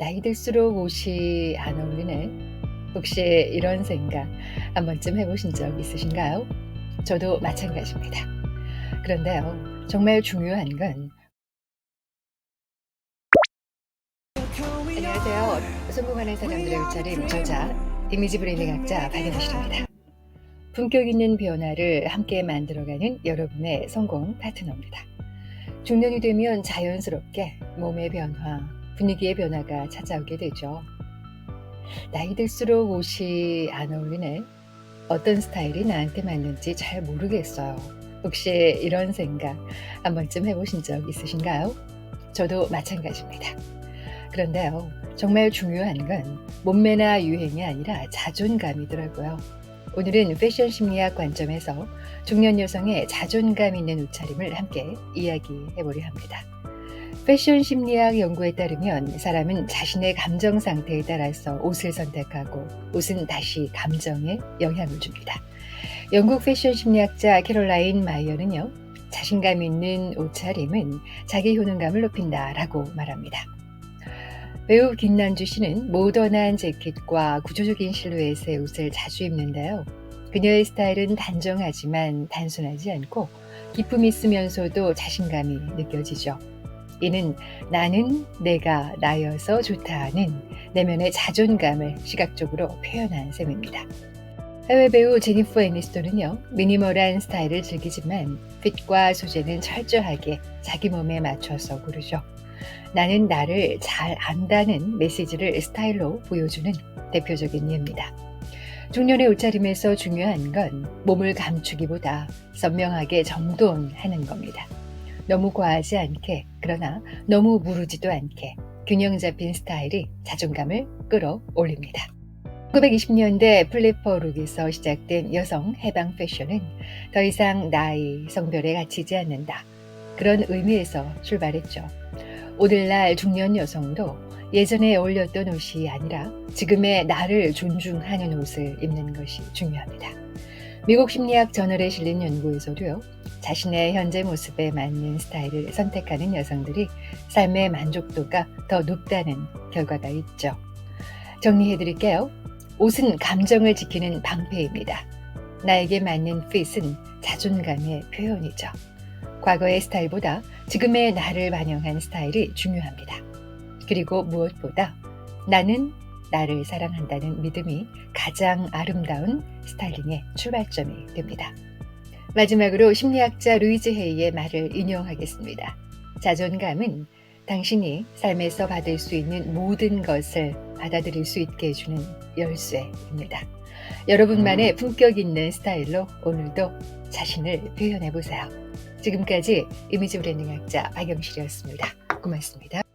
나이 들수록 옷이 안 어울리네. 혹시 이런 생각 한 번쯤 해보신 적 있으신가요? 저도 마찬가지입니다. 그런데요, 정말 중요한 건 안녕하세요. 성공하는 사람들의 옷차림 저자 이미지 브랜딩 학자 박영실입니다. 품격 있는 변화를 함께 만들어가는 여러분의 성공 파트너입니다. 중년이 되면 자연스럽게 몸의 변화, 분위기의 변화가 찾아오게 되죠. 나이 들수록 옷이 안 어울리네. 어떤 스타일이 나한테 맞는지 잘 모르겠어요. 혹시 이런 생각 한 번쯤 해보신 적 있으신가요? 저도 마찬가지입니다. 그런데요, 정말 중요한 건 몸매나 유행이 아니라 자존감이더라고요. 오늘은 패션 심리학 관점에서 중년 여성의 자존감 있는 옷차림을 함께 이야기해 보려 합니다. 패션 심리학 연구에 따르면 사람은 자신의 감정 상태에 따라서 옷을 선택하고 옷은 다시 감정에 영향을 줍니다. 영국 패션 심리학자 캐롤라인 마이어는요, 자신감 있는 옷차림은 자기 효능감을 높인다라고 말합니다. 배우 김난주 씨는 모던한 재킷과 구조적인 실루엣의 옷을 자주 입는데요. 그녀의 스타일은 단정하지만 단순하지 않고 기품이 있으면서도 자신감이 느껴지죠. 이는 나는 내가 나여서 좋다는 내면의 자존감을 시각적으로 표현한 셈입니다. 해외 배우 제니퍼 애니스톤은요, 미니멀한 스타일을 즐기지만 핏과 소재는 철저하게 자기 몸에 맞춰서 고르죠. 나는 나를 잘 안다는 메시지를 스타일로 보여주는 대표적인 예입니다. 중년의 옷차림에서 중요한 건 몸을 감추기보다 선명하게 정돈하는 겁니다. 너무 과하지 않게, 그러나 너무 무르지도 않게 균형 잡힌 스타일이 자존감을 끌어올립니다. 1920년대 플리퍼 룩에서 시작된 여성 해방 패션은 더 이상 나이, 성별에 갇히지 않는다. 그런 의미에서 출발했죠. 오늘날 중년 여성도 예전에 어울렸던 옷이 아니라 지금의 나를 존중하는 옷을 입는 것이 중요합니다. 미국 심리학 저널에 실린 연구에서도요, 자신의 현재 모습에 맞는 스타일을 선택하는 여성들이 삶의 만족도가 더 높다는 결과가 있죠. 정리해 드릴게요. 옷은 감정을 지키는 방패입니다. 나에게 맞는 핏은 자존감의 표현이죠. 과거의 스타일보다 지금의 나를 반영한 스타일이 중요합니다. 그리고 무엇보다 나는 나를 사랑한다는 믿음이 가장 아름다운 스타일링의 출발점이 됩니다. 마지막으로 심리학자 루이즈 헤이의 말을 인용하겠습니다. 자존감은 당신이 삶에서 받을 수 있는 모든 것을 받아들일 수 있게 해주는 열쇠입니다. 여러분만의 품격 있는 스타일로 오늘도 자신을 표현해 보세요. 지금까지 이미지 브랜딩 학자 박영실이었습니다. 고맙습니다.